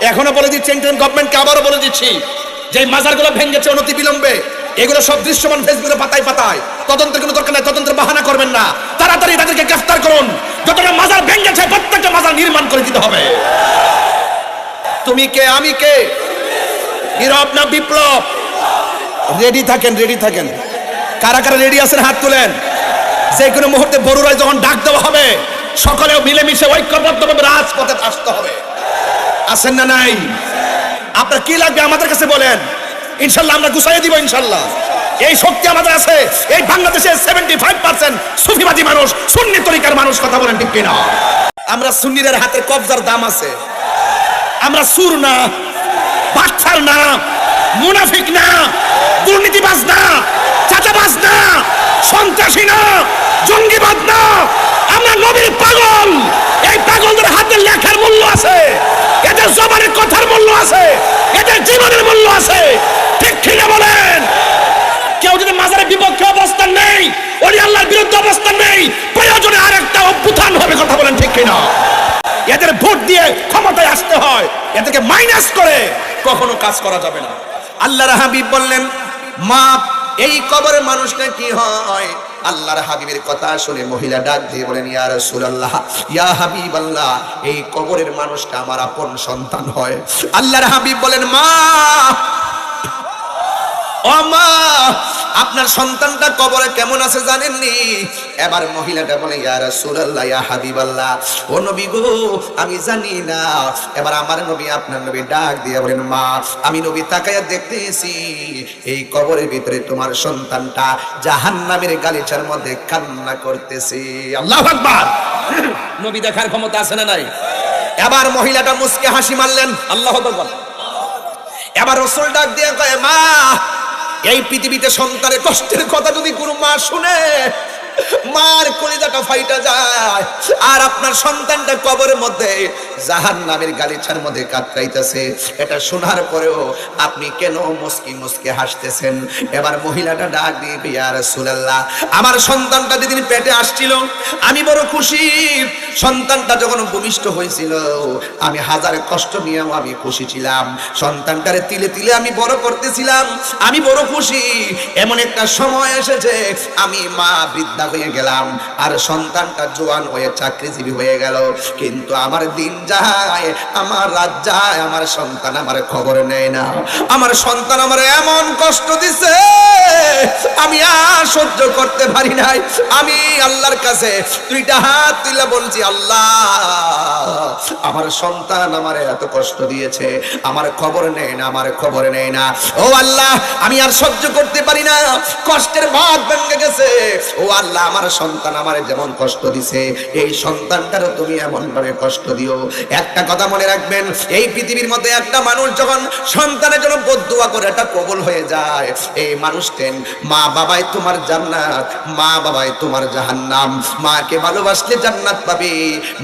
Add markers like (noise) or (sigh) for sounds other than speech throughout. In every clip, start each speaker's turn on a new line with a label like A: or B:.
A: এখনও বলে দিচ্ছি ইন্টারিম গভর্নমেন্টকে আবারও বলে দিচ্ছি যে মাজারগুলো ভেঙেছে অনতি বিলম্বে এগুলো সব দৃশ্যমান ফেসবুকে পাতায় পাতায়। তদন্তের কোনো দরকার নাই, তদন্তের বাহানা করবেন না। তাড়াতাড়ি তাদেরকে গ্রেফতার করুন। যতটা মাজার ভেঙেছে, প্রত্যেকটা মাজার নির্মাণ করে দিতে হবে। তুমি কে? আমি কে? নীরব না বিপ্লব? রেডি থাকেন রেডি থাকেন। কারা কারা রেডি আছেন, হাত তুলেন। যে কোনো মুহূর্তে বড়ুরায় যখন ডাক দেওয়া হবে, সকলেও মিলেমিশে ঐক্যবদ্ধভাবে রাজপথে আসতে হবে। আসেন না নাই? আপনার কি লাগবে আমাদের কাছে বলেন? ইনশাল্লাহ আমরা গুছাই দিব, ইনশাল্লাহ। এই শক্তি আমাদের আছে। এই বাংলাদেশে সেভেন্টি ফাইভ পার্সেন্ট সুফিবাদী মানুষ, সুন্নি তরিকার মানুষ, কথা বলেন ঠিক কিনা? আমরা সুন্নিদের হাতের কবজার দাম আছে। আমরা সুর না, বাচ্চার না, মুনাফিক না, দুর্নীতিবাজ না চাচাবাজ না, সন্ত্রাসী না, জঙ্গিবাদ না। আমরা নবীর পাগল। এই পাগলদের হাতে লেখার মূল্য আছে। এদের জবানের কথার মূল্য আছে এদের জীবনের মূল্য আছে। ঠিক ঠিক বলেন? কেউ যদি মাজারে বিপক্ষে অবস্থান নেই ওলি আল্লাহর বিরুদ্ধে অবস্থান নেই, প্রয়োজনে আরেকটা অভ্যুত্থান হবে, কথা বলেন ঠিক কিনা? এদের ভোট দিয়ে ক্ষমতায় আসতে হয়, এদেরকে মাইনাস করে কখনো কাজ করা যাবে না। আল্লাহর হাবিব বললেন মা এই কবরের মানুষটা কি হয়? আল্লাহর হাবিবের কথা শুনে মহিলা ডাক দিয়ে বলেন, ইয়া রাসূলুল্লাহ, ইয়া হাবিবাল্লাহ, এই কবরের মানুষটা আমার আপন সন্তান হয়। আল্লাহর হাবিব বলেন, মা ও মা আপনার সন্তানটা কবরে কেমন আছে জানেননি? এবার মহিলাটা বলে, ইয়া রাসূলুল্লাহ, ইয়া হাবিবাল্লাহ, ও নবী গো, আমি জানি না। এবার আমার নবী আপনার নবী ডাক দিয়ে বলেন, মা, আমি নবী তাকায়া দেখতেছি, এই কবরের ভিতরে তোমার সন্তানটা জাহান্নামের গালিচার মধ্যে কান্না করতেছে। আল্লাহু আকবার। নবী দেখার ক্ষমতা আছে না নাই? এবার মহিলাটা মুসকে হাসি মারলেন, আল্লাহু আকবার। এবার রসুল ডাক দিয়ে কয়, মা এই পৃথিবীতে সন্তানের কষ্টের কথা যদি কোনো মা শুনে মার কলিজাটা ফাইটা যায়। আর আপনার সন্তানটা কবরের মধ্যে জাহান নামের গালিচার মধ্যে কাতরাইতেছে। এটা শোনার পরেও আপনি কেন মুসকি মুসকি হাসতেছেন? এবার মহিলাটা ডাক দিয়ে ইয়া রাসূলুল্লাহ। আমার সন্তানটা যেদিন পেটে আসছিল, আমি বড় খুশি। সন্তানটা যখন ভূমিষ্ঠ হয়েছিল, আমি হাজার কষ্ট নিয়েও আমি খুশি ছিলাম। সন্তানটারে তিলে তিলে আমি বড় করতেছিলাম। আমি বড় খুশি। এমন একটা সময় এসেছে, আমি মা বৃদ্ধা হয়ে গেলাম। আর সন্তানটা জোয়ান হয়ে চাকরিজীবী হয়ে গেল। কিন্তু আমার দিন যায়, আমার রাত যায়, আমার সন্তান আমার খবর নেয় না। আমার সন্তান আমার এমন কষ্ট দিছে, আমি আর সহ্য করতে পারি নাই। আমি আল্লাহর কাছে দুইটা হাত তুলে বলছি, আল্লাহ, আমার সন্তান আমার এত কষ্ট দিয়েছে, আমার খবর নেই না, আমার খবর নেই না। ও আল্লাহ, আমি আর সহ্য করতে পারি না। কষ্টের ভাত ভেঙে গেছে। ও আল্লাহ আমার সন্তান আমার যেমন কষ্ট দিছে, এই সন্তানটারও তুমি এমন ভাবে কষ্ট দিও। একটা কথা মনে রাখবেন, এই পৃথিবীর মধ্যে একটা মানুষ যখন সন্তানের জন্য বদুয়া করে, এটা কবল হয়ে যায়। এই মানুষটেন মা বাবাই তোমার জান্নাত, মা বাবাই তোমার জাহান্নাম, মাকে ভালোবাসলে জান্নাত পাবে,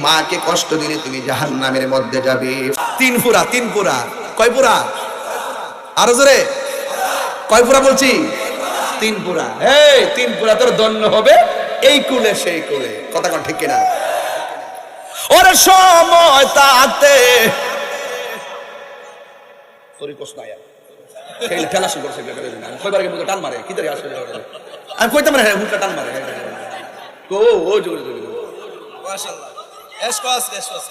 A: মাকে কষ্ট দিলে তুমি জাহান্নামের মধ্যে যাবে। তিন পুরা তিন পুরা কয় পুরা আরও জোরে? কয় পুরা বলছি? তিন পুরা এই তিন পুরা তোর দন্য হবে এই কুলে সেই কুলে। কথা কোন ঠিক কিনা? ওরে সময় তাতে। সরি কোস না খেলে ঠেলা শুরু করছে আমি কয়বার আগে মুখে টান মারে? কি ধরে আসলে আমি কইতাম না মুখটা টান মারে ও ও জোরে জোরে
B: মাশাআল্লাহ এসপাস এসপাস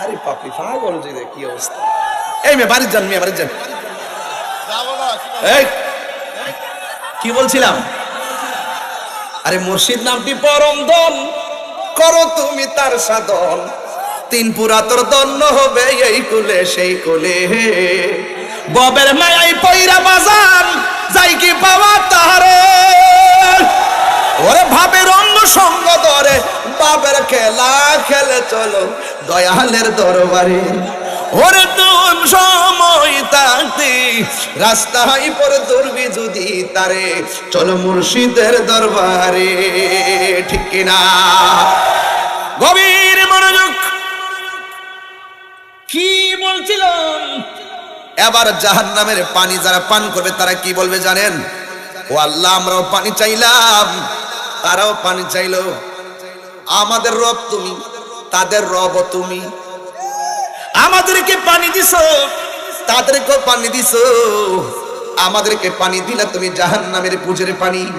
A: আরে পাপড়ি পাগল যে কি অবস্থা? এই মে বাড়ির যান, মেয়ে, বাড়ির যান। কি বলছিলাম? আরে মুর্শিদ নামটি পরম দন করো তুমি তার সাধন। তিন পুরা তোর দন্য হবে এই কুলে, সেই কুলে। ববের মায়াই পইরা বাজান, যাই কি পাওয়া তাহারে। ওরে ভাবের অন্য সঙ্গ ধরে, বাবের খেলা খেলে চলো দয়ালের দরবারে। ওরে সময় তাকতি রাস্তায় পরে ধরবি যদি তারে চলো মুর্শিদের দরবারে ঠিক কিনা? গভীর মনোযোগ। কি বলছিলাম? এবার জাহান নামের পানি যারা পান করবে তারা কি বলবে জানেন? ও আল্লাহ আমরাও পানি চাইলাম। তারাও পানি চাইলো। আমাদের রব তুমি তাদের রব তুমি। আমাদেরকে পানি দিছ। তাদেরকে পানি দিছ। আমাদেরকে পানি দিলে তুমি জাহান নামের পুজোর পানি।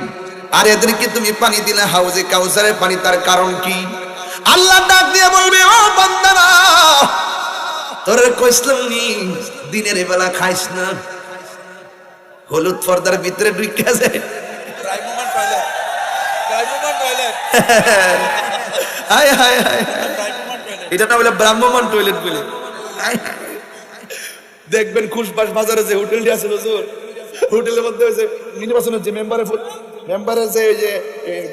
A: আর এদেরকে তুমি পানি দিলে হাউজে কাউসারের পানি, তার কারণ কি? আল্লাহ ডাক দিয়ে বলবে, ও বান্দারা, তোর কইসলাম নি দিনের বেলা খাইস না। হলুদ পর্দার ভিতরে ঢুকে
B: toilet. (laughs)
A: এটা না বলে ব্রাহ্মণ টয়লেট বলে। দেখবেন খুশবাস বাজারে যে হোটেলটি আছে হুজুর, হোটেলের মধ্যে যে নির্বাচনের যে মেম্বারের মেম্বারের যে ওই যে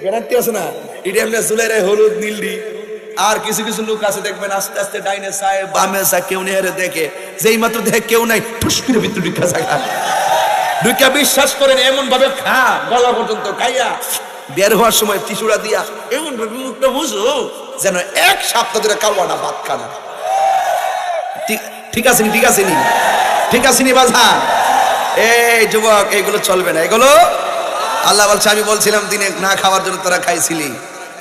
A: গ্যারান্টি আছে না, এটা এমনি চুলের হলুদ নীলডি আর কিছু কিছু লোক আছে, দেখবেন আস্তে আস্তে ডাইনে চায়, বামে চায়, কেউ নেই দেখে। যেই মাত্র দেখে কেউ নাই, ঠুস করে ভিতরে ঢুকা থাকা ঢুকা বিশ্বাস করেন এমন ভাবে খা, গলা পর্যন্ত খাইয়া। বের হওয়ার সময় টিসুড়া দিয়া এমন ভাবে মুখটা বুঝো যেন এক সপ্তাহ ধরে কাওয়ানা ভাত খানা ঠিক আছে ঠিক আছে নি ঠিক আছে নি বাজা। এই যুবক, এগুলো চলবে না। এগুলো আল্লাহ বলছে, আমি বলছিলাম, দিনে না খাওয়ার জন্য তোরা খাইছিলি।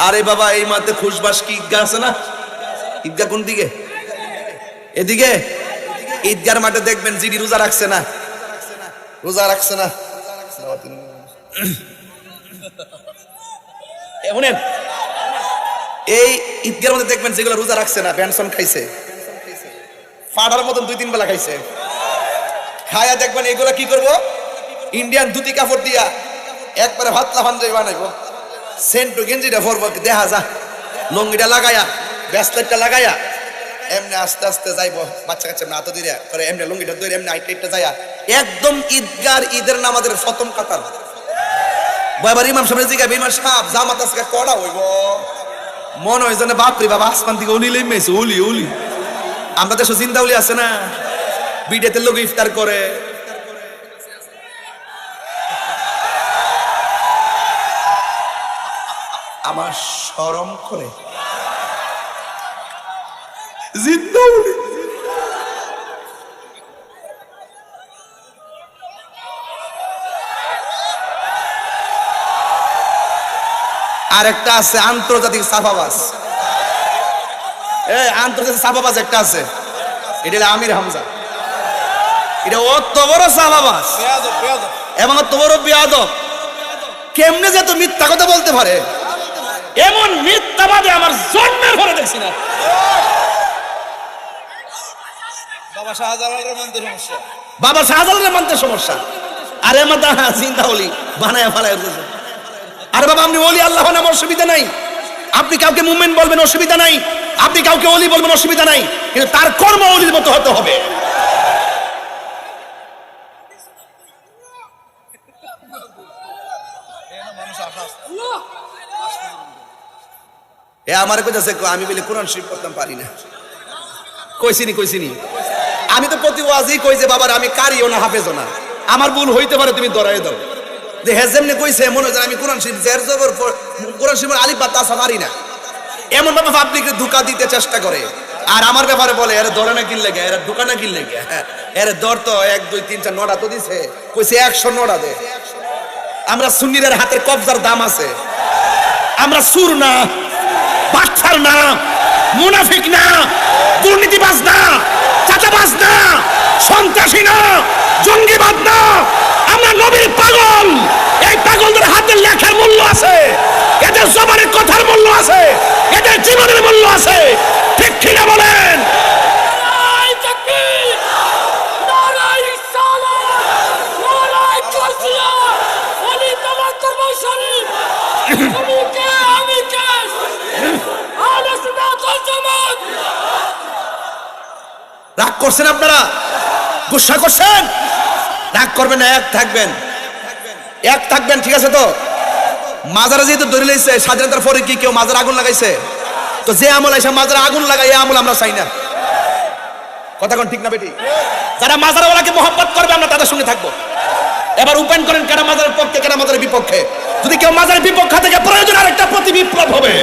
A: আরে বাবা, এই মাঠে খুশবাস কি ঈদগাহ আছে না? ঈদগাহ কোন দিকে? এদিকে? ঈদগার মাঠে দেখবেন জিডি রোজা রাখছে না। রোজা রাখছে না। এই ঈদগার মধ্যে দেখবেন যেগুলো রোজা রাখছে না পেনশন খাইছে। ফাটার মতন দুই তিন বেলা খাইছে। খায়া দেখবেন এগুলো কি করব? ইন্ডিয়ান ধুতি কাপড় দিয়া একবারে ভাতলা ভাঞ্জাই বানাইবো। সেন্টু গেঞ্জিটা পরবো, দেখা যা। লঙ্গিটা লাগায়া, ব্যাসলেটটা লাগায়া, এমনি আস্তে আস্তে যাইবো। বাচ্চা কাচ্চা এমনি হাতে দিয়ে করে এমনি লুঙ্গিটা ধরে এমনি আইটা যায়া একদম ঈদগার ঈদের নামাজের প্রথম কাতার। বয়বার ইমাম সাহেব জিগা ইমাম সাহেব, জামাত আজকে কড়া হইব। মন হয় যেন বাপরে বাবা আসমান থেকে উলি লেমেছে উলি উলি। আমরা দেশে জিন্দাউলি আছে না? বিডেতে লোক ইফতার করে। আমার শরম করে। জিন্দাউলি। আর একটা আছে আন্তর্জাতিক সাফাবাস। এই আন্তর্জাতিক সাফাবাস একটা আছে। এটা হলো আমির হামজা। এটা অত বড় সাফাবাস
B: বেয়াদব, বেয়াদব।
A: এবং অত বিয়াদব। কেমনে যে তো মিথ্যা কথা বলতে পারে? এমন মিথ্যাবাদে আমার জন্মের ঘরে দেখছি না।
B: বাবা শাহজালালের মানতে সমস্যা।
A: বাবা শাহজালালের মানতে সমস্যা। আরে মাতা চিন্তা হলি বানায় ফালায় আরে বাবা আপনি ওলি আল্লাহ নাম অসুবিধা নাই। আপনি কাউকে মুভমেন্ট বলবেন অসুবিধা নাই। আপনি কাউকে অলি বলবেন অসুবিধা নাই। কিন্তু তার কর্ম অলির মতো হতে হবে। এ আমার কইতাছে কো, আমি বলে কোরআন শরীফ পড়তাম পারি না। কইছিনি কইছিনি। আমি তো প্রতি ওয়াজই কই যে বাবার আমি কারিও না হাফেজও না। আমার ভুল হইতে পারে তুমি দরাই দাও। যে হেজেমনে কইছে মনে হয় আমি কোরআন শরীফ জের জবর কোরআন শরীফের আলিফ বা পারি না। এমন ভাবে পাবলিককে ধোকা দিতে চেষ্টা করে। আর আমার ব্যাপারে বলে এর ধরে না কিনলে গে এর দোকানে কিনলে গে হ্যাঁ, এর দর তো এক দুই তিন চার নটা তো দিছে কইছে একশো নটা দে। আমরা সুন্নিদের হাতের কবজার দাম আছে। আমরা সুর না বাচ্চার না মুনাফিক না দুর্নীতিবাজ না চাচাবাজ না সন্ত্রাসী না জঙ্গিবাদ না। আমরা নবীর পাগল। এই পাগলদের হাতে লেখার মূল্য আছে এদের জবানের কথার মূল্য আছে। এদের জীবনের মূল্য আছে। ঠিক কিনা বলেন? রাগ করছেন আপনারা? গুসা করছেন? রাগ করবেন এক থাকবেন। এক থাকবেন ঠিক আছে তো? মাজারে যেহেতু ধরে লইছে স্বাধীনতার পরে কি কেউ মাজার আগুন লাগাইছে? তো যে আমল আইসা মাজারে আগুন লাগাই এই আমল আমরা চাই না। কথা কোন ঠিক না বেটি? যারা মাজারওয়ালাকে মোহাম্মত করবে, আমরা তাদের সঙ্গে থাকব। এবার উপেন করেন কেনা মাজারের পক্ষে কেনা মাজারের বিপক্ষে। যদি কেউ মাজারের বিপক্ষে থেকে, প্রয়োজন আরেকটা প্রতি বিপ্লব হবে।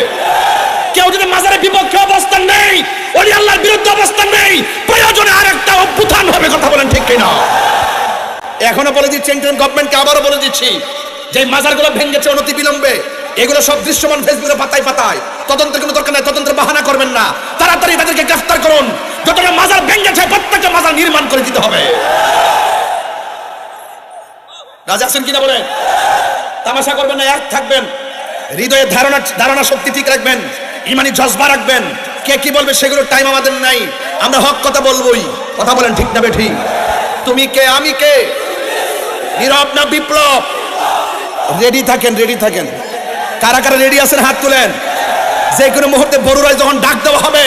A: কেউ যদি মাজারের বিপক্ষে অবস্থান নেই, ওলি আল্লাহর বিরুদ্ধে অবস্থান নেই, প্রয়োজনে আরেকটা অভ্যুত্থান হবে, কথা বলেন ঠিক কিনা? এখনও বলে দিচ্ছি ইন্টারিম গভর্নমেন্টকে আবারও বলে দিচ্ছি যে মাজারগুলো ভেঙেছে অনতি বিলম্বে এগুলো সব দৃশ্যমান ফেসবুকে পাতায় পাতায়। তদন্তের কোনো দরকার নাই, তদন্তের বাহানা করবেন না। তাড়াতাড়ি তাদেরকে গ্রেফতার করুন। যতটা মাজার ভেঙেছে প্রত্যেকটা মাজার নির্মাণ করে দিতে হবে। রাজা আছেন কিনা বলেন? তামাশা করবেন না, এক থাকবেন। হৃদয়ের ধারণা ধারণা শক্তি ঠিক রাখবেন। ইমানি জজবা রাখবেন। কে কি বলবে সেগুলোর টাইম আমাদের নাই। আমরা হক কথা বলবোই। কথা বলেন ঠিক না ঠিক তুমি কে? আমি কে? নীরব না বিপ্লব? রেডি থাকেন রেডি থাকেন। কারা কারা রেডি আছেন হাত তুলেন? যে কোনো মুহূর্তে বড়ুরায় যখন ডাক দেওয়া হবে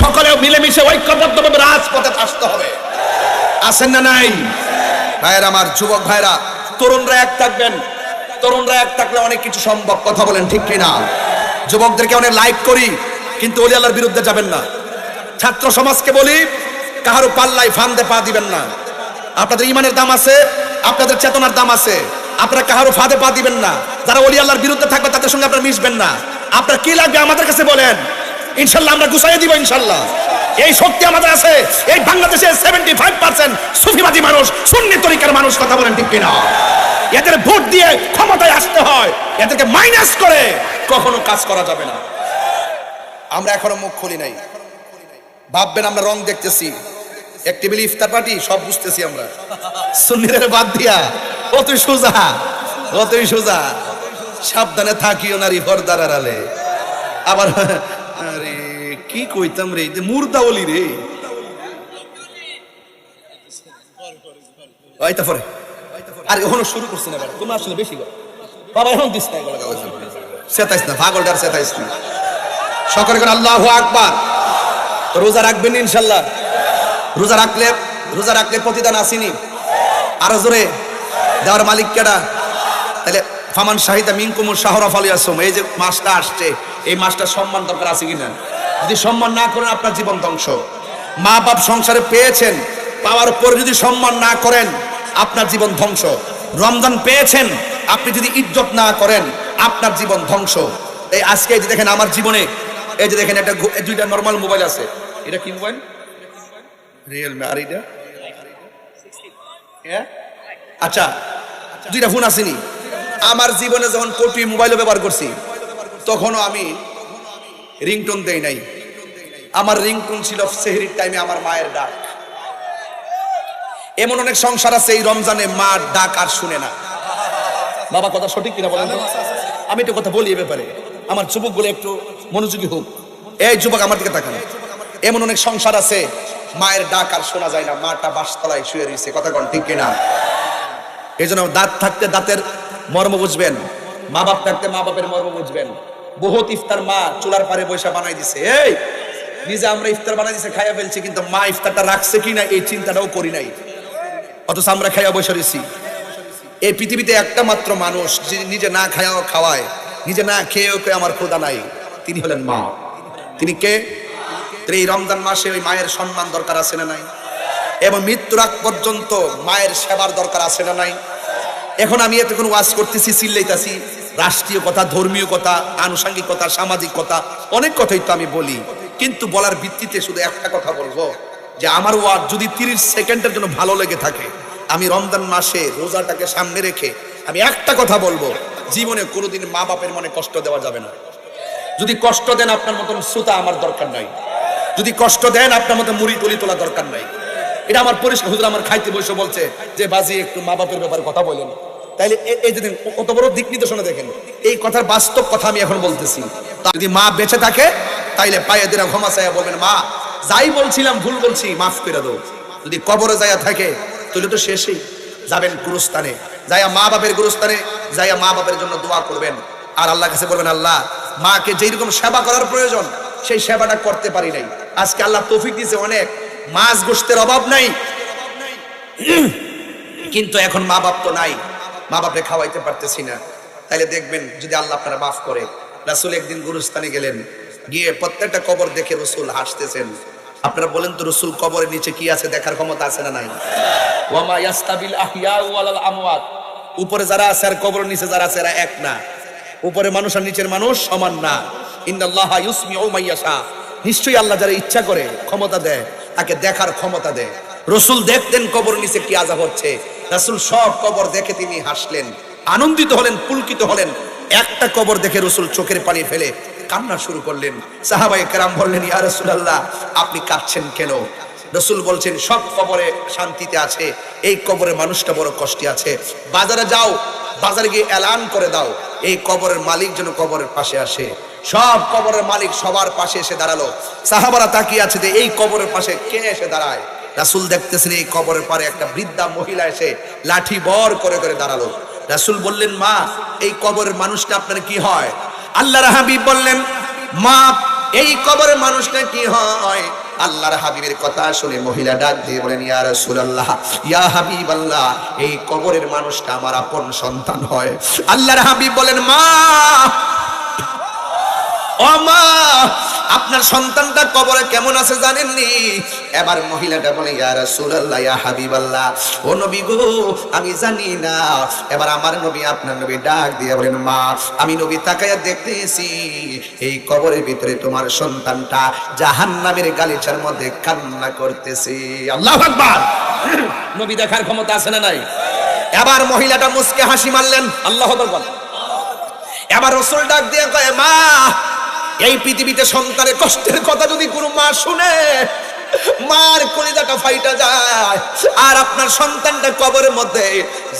A: সকলে মিলেমিশে ঐক্যবদ্ধভাবে রাজপথে আসতে হবে। আসেন না নাই? ভাইয়ের আমার যুবক ভাইরা তরুণরা এক থাকবেন। তরুণরা এক থাকলে অনেক কিছু সম্ভব, কথা বলেন ঠিক কিনা? যুবকদেরকে অনেক লাইক করি, কিন্তু অলি আল্লাহর বিরুদ্ধে যাবেন না। ছাত্র সমাজকে বলি, কাহারও পাল্লাই ফান্দে পা দিবেন না। আপনাদের ইমানের দাম আছে, আপনাদের চেতনার দাম আছে। আপনারা কাহারও ফাঁদে পা দিবেন না। যারা অলি আল্লাহর বিরুদ্ধে থাকবে, তাদের সঙ্গে আপনারা মিশবেন না। আপনার কি লাগবে আমাদের কাছে বলেন? ইনশাল্লাহ আমরা গুছাইয়ে দিব, ইনশাল্লাহ। এই শক্তি আমাদের আছে। এই বাংলাদেশে সেভেন্টি ফাইভ পার্সেন্ট সুফিবাদী মানুষ, সুন্নি তরিকার মানুষ কথা বলেন ঠিক কিনা? এদের ভোট দিয়ে ক্ষমতায় আসতে হয়। এদেরকে মাইনাস করে। কখনো কাজ করা যাবে না। আমরা এখনও মুখ খুলি নাই। ভাববেন, আমরা রং দেখতেছি। একটি টেবিল ইফতার পার্টি, সব বুঝতেছি আমরা। সুন্নিদের বাদ দিয়া। অতই সোজা অতই সোজা। সাবধানে থাকিও নারী পর্দার আড়ালে। আবার, আরে, কি কইতাম রে মুর্দা ওলি রে। আইতা পরে, আর শুরু করছে না এবার। তুমি আসলে বেশি বাবা, এখন দিস না সেতাইস না, পাগলটার সেতাইস না। সকলে করে, আল্লাহ আকবার। রোজা রাখবেন ইনশাল্লাহ। রোজা রাখলে রোজা রাখলে প্রতিদান আসেনি। আরও জোরে। দেওয়ার মালিক কেডা? তাহলে ফামান শাহিদা শাহরফ আলী আসম এই যে মাসটা আসছে, এই মাসটা সম্মান দরকার আছে কিনা? যদি সম্মান না করেন, আপনার জীবন ধ্বংস। মা বাপ সংসারে পেয়েছেন, পাওয়ার পরে যদি সম্মান না করেন, আপনার জীবন ধ্বংস। রমজান পেয়েছেন, আপনি যদি ইজ্জত না করেন, আপনার জীবন ধ্বংস। এই আজকে এই যে দেখেন, আমার জীবনে, এই যে দেখেন, একটা দুইটা নর্মাল মোবাইল আছে। এটা কি মোবাইল রিয়েলমি আর এটা হ্যাঁ? আচ্ছা দুইটা ফোন আসেনি। আমার জীবনে যখন কোটি মোবাইল ব্যবহার করছি, তখনও আমি রিংটোন দেই নাই। আমার রিংটোন ছিল সেহরির টাইমে আমার মায়ের ডাক। এমন অনেক সংসার আছে এই রমজানে মা ডাক আর শুনে না। বাবা, কথা সঠিক কিনা বলেন আমি একটু কথা বলি এ ব্যাপারে। আমার যুবক বলে একটু মনোযোগী হোক। এই যুবক আমার দিকে তাকান। এমন অনেক সংসার আছে, মায়ের ডাক আর শোনা যায় না। মাটা বাসতলায় শুয়ে রয়েছে। কথা কন, ঠিক কিনা? এই জন্য দাঁত থাকতে দাঁতের মর্ম বুঝবেন। মা বাপ থাকতে মা বাপের মর্ম বুঝবেন। বহুত ইফতার মা চুলার পারে বৈশা বানাই দিছে। এই, নিজে আমরা ইফতার বানাই দিছে, খাইয়া ফেলছি, কিন্তু মা ইফতারটা রাখছে কিনা এই চিন্তাটাও করি নাই। অথচ আমরা খাইয়া বসে রয়েছি। এই পৃথিবীতে একটা মাত্র মানুষ, যে নিজে না খায়াও খাওয়ায়, নিজে না খেয়েও কে আমার খোদা নাই, তিনি হলেন মা। তিনি কে? এই রমজান মাসে ওই মায়ের সম্মান দরকার আছে না নাই? এবং মৃত্যুর আগ পর্যন্ত মায়ের সেবার দরকার আছে না নাই? এখন আমি এতক্ষণ ওয়াজ করতেছি, চিল্লাইতাছি। রাষ্ট্রীয় কথা, ধর্মীয় কথা, আনুষঙ্গিক কথা, সামাজিক কথা, অনেক কথাই তো আমি বলি। কিন্তু বলার ভিত্তিতে শুধু একটা কথা বলব, যে আমার ওয়াজ যদি তিরিশ সেকেন্ডের জন্য ভালো লেগে থাকে, আমি রমজান মাসে রোজাটাকে সামনে রেখে আমি একটা কথা বলব, জীবনে কোনোদিন মা বাপের মনে কষ্ট দেওয়া যাবে না। যদি কষ্ট দেন আপনার মতন শ্রোতা আমার দরকার নাই। যদি কষ্ট দেন আপনার মতো মুড়ি তুলি তোলা দরকার নাই। এটা আমার পরিষ্কার, হুজুর আমার খাইতে বসে বলছে যে, বাজি, একটু মা বাপের ব্যাপারে কথা বলেন। তাইলে এই যে কত বড় দিক নির্দেশনা দেখেন, এই কথার বাস্তব কথা আমি এখন বলতেছি। যদি মা বেঁচে থাকে, তাইলে পায়ে দিনা ক্ষমা চাইয়া বলবেন, মা, যাই বলছিলাম, ভুল বলছি, মাফ করে দাও। যদি কবরে যাইয়া থাকে তাহলে তো শেষই। যাবেন গুরুস্থানে। যাইয়া মা বাপের গুরুস্থানে, যাইয়া মা বাপের জন্য দোয়া করবেন। আর আল্লাহ কাছে বলবেন, আল্লাহ, মাকে যেই রকম সেবা করার প্রয়োজন, সেই সেবাটা করতে পারি নাই। আজকে আল্লাহ তৌফিক দিয়েছে অনেক। মাছ গোষ্ঠের অভাব নাই। কিন্তু এখন মা বাপ তো নাই। মা বাপরে খাওয়াইতে পারতেছি না। তাইলে দেখবেন যদি আল্লাহ আপনারা মাফ করে, রাসুল একদিন গুরুস্থানে গেলেন। গিয়ে প্রত্যেকটা কবর দেখে রসুল হাসতেছেন। আপনারা বলেন তো রসুল কবরের নিচে কি আছে, দেখার ক্ষমতা আছে না নাই? উপরে যারা আছে আর কবরের নিচে যারা আছে, এরা এক না। উপরে মানুষ আর নিচের মানুষ সমান না। ইন্নাল্লাহা ইউসমিউ মাইয়াশা। নিশ্চয়ই আল্লাহ যারা ইচ্ছা করে, ক্ষমতা দেয়। তাকে দেখার ক্ষমতা দেয়। রসুল দেখতেন কবর নিচে কি আজাব হচ্ছে। রাসূল সব কবর দেখে তিনি হাসলেন, আনন্দিত হলেন, পুলকিত হলেন। একটা কবর দেখে রসুল চোখের পানি ফেলে কান্না শুরু করলেন। সাহাবাই কেরাম বললেন, ইয়া রসুলাল্লাহ, আপনি কাঁদছেন কেন? রসুল বলছেন, সব কবরে শান্তিতে আছে, এই কবরে মানুষটা বড় কষ্টে আছে। বাজারে যাও, বাজারে গিয়ে এলান করে দাও। এই কবরের মালিক যেন কবরের পাশে আসে। সব কবরের মালিক সবার পাশে এসে দাঁড়াল। সাহাবারা তাকিয়ে আছে যে এই কবরের পাশে কে এসে দাঁড়ায়? রাসুল দেখতেছেন এই কবরের পারে একটা বৃদ্ধা মহিলা এসে লাঠি বর করে করে দাঁড়াল। রাসুল বললেন, মা, এই কবরের মানুষটা আপনার কি হয়? আল্লাহর হাবিব বললেন, মা, এই কবরের মানুষটা কি হয়? আল্লাহর হাবিবের কথা শুনে মহিলা ডাক দিয়ে বলেন, ইয়া রাসূলুল্লাহ, ইয়া হাবিব আল্লাহ এই কবরের মানুষটা আমার আপন সন্তান হয়। আল্লাহর হাবিব বলেন, মা, ও মা আপনার সন্তানটা কবরে কেমন আছে জানেননি? এবার মহিলাটা বলে, ইয়া রাসূলুল্লাহ, ইয়া হাবিবাল্লাহ, ও নবী গো, আমি জানি না। এবার আমার নবী, আপনার নবী ডাক দিয়ে বলেন, মা, আমি নবী তাকায়া দেখতেছি, এই কবরের ভিতরে তোমার সন্তানটা জাহান্নামের গালিচার মধ্যে কান্না করতেছে। আল্লাহু আকবার। নবী দেখার ক্ষমতা আছে না নাই? এবার মহিলাটা মুসকে হাসি মারলেন, আল্লাহ আকবার। এবার রসুল ডাক দিয়ে কয়, মা এই পৃথিবীতে সন্তানের কষ্টের কথা যদি কোনো মা শুনে মার কলিজাটা ফাইটা যায়। আর আপনার সন্তানটা কবরের মধ্যে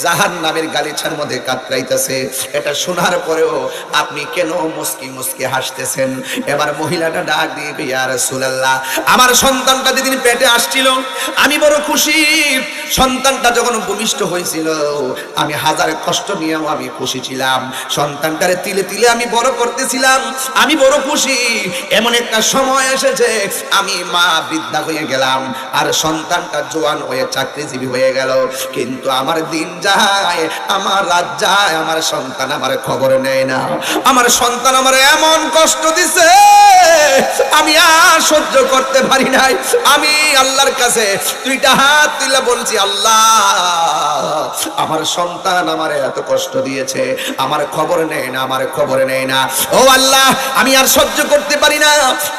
A: জাহান নামের গালিছার মধ্যে কাতরাইতেছে। এটা শোনার পরেও আপনি কেন মুস্কি মুস্কি হাসতেছেন? এবার মহিলাটা ডাক দিয়ে ইয়া রাসূলুল্লাহ। আমার সন্তানটা যেদিন পেটে আসছিল, আমি বড় খুশি। সন্তানটা যখন ভূমিষ্ঠ হয়েছিল, আমি হাজার কষ্ট নিয়েও আমি খুশি ছিলাম। সন্তানটারে তিলে তিলে আমি বড় করতেছিলাম। আমি বড় খুশি। এমন একটা সময় এসেছে, আমি মা বৃদ্ধা হয়ে গেলাম, আর সন্তানটা জোয়ান হয়ে চাকরিজীবী হয়ে গেল। কিন্তু আমার দিন যায়, আমার রাত যায়, আমার সন্তান আমার খবর নেয় না। আমার সন্তান আমার এমন কষ্ট দিছে, আমি আর সহ্য করতে পারি নাই। আমি আল্লাহর কাছে দুইটা হাত তুলে বলছি, আল্লাহ, আমার সন্তান আমার এত কষ্ট দিয়েছে, আমার খবর নেয় না, আমার খবর নেয় না। ও আল্লাহ, আমি আর সহ্য করতে পারি না।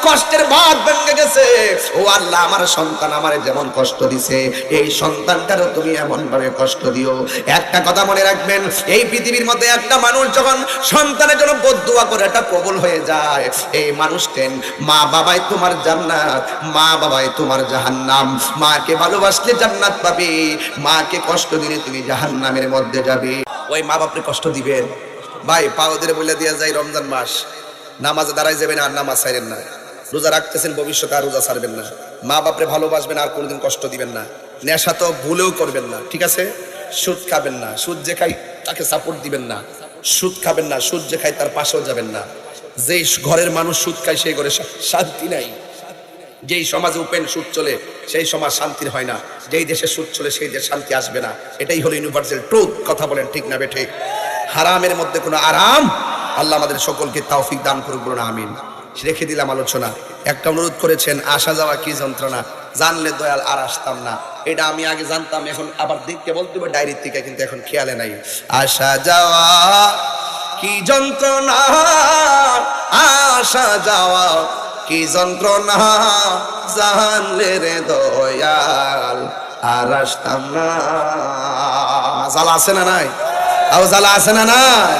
A: কষ্টের ভাত ভেঙে গেছে। ও আল্লাহ আমার সন্তান আমার যেমন কষ্ট দিছে, এই সন্তানটারও তুমি এমন ভাবে কষ্ট দিও। একটা কথা মনে রাখবেন, এই পৃথিবীর মধ্যে একটা মানুষ যখন সন্তানের জন্য বদুয়া করে, এটা কবল হয়ে যায়। এই মানুষটেন মা বাবাই তোমার জান্নাত, মা বাবাই তোমার জাহান্নাম। মাকে ভালোবাসলে জান্নাত পাবে, মাকে কষ্ট দিলে তুমি জাহান্নামের মধ্যে যাবে। ওই মা বাপরে কষ্ট দিবেন? ভাই পাওদের বলে দিয়া যায় রমজান মাস। নামাজে দাঁড়াই যাবেন আর নামাজ ছাড়েন না। রোজা রাখতেছেন, ভবিষ্যতে আর রোজা ছাড়বেন না। মা বাপরে ভালোবাসবেন, আর কোনোদিন কষ্ট দিবেন না। নেশা তো ভুলেও করবেন না, ঠিক আছে? সুদ খাবেন না, সুদ যে খাই তাকে সাপোর্ট দিবেন না। সুদ খাবেন না, সুদ যে খাই তার পাশেও যাবেন না। যে ঘরের মানুষ সুদ খায়, সেই ঘরে শান্তি নাই। যেই সমাজে উপেন সুদ চলে, সেই সমাজ শান্তির হয় না। যেই দেশে সুদ চলে, সেই দেশ শান্তি আসবে না। এটাই হলো ইউনিভার্সাল ট্রুথ কথা বলেন ঠিক না বেঠে? হারামের মধ্যে কোনো আরাম? আল্লাহ আমাদের সকলকে তৌফিক দান করুক, বলুন, আমিন। রেখে দিলাম আলোচনা। একটা অনুরোধ করেছেন, আসা যাওয়া কি যন্ত্রণা? জানলে দয়াল আর আসতাম না। এটা আমি আগে জানতাম, এখন আবার দেখতে বলতে হবে, ডায়েরির থেকে কিন্তু এখন খেয়ালে নাই। আসা যাওয়া কি যন্ত্রণা? আসা যাওয়া কি যন্ত্রণা? জানলে রে দয়াল আর আসতাম না। জ্বালা আছে না নাই? আও জ্বালা আছে না নাই?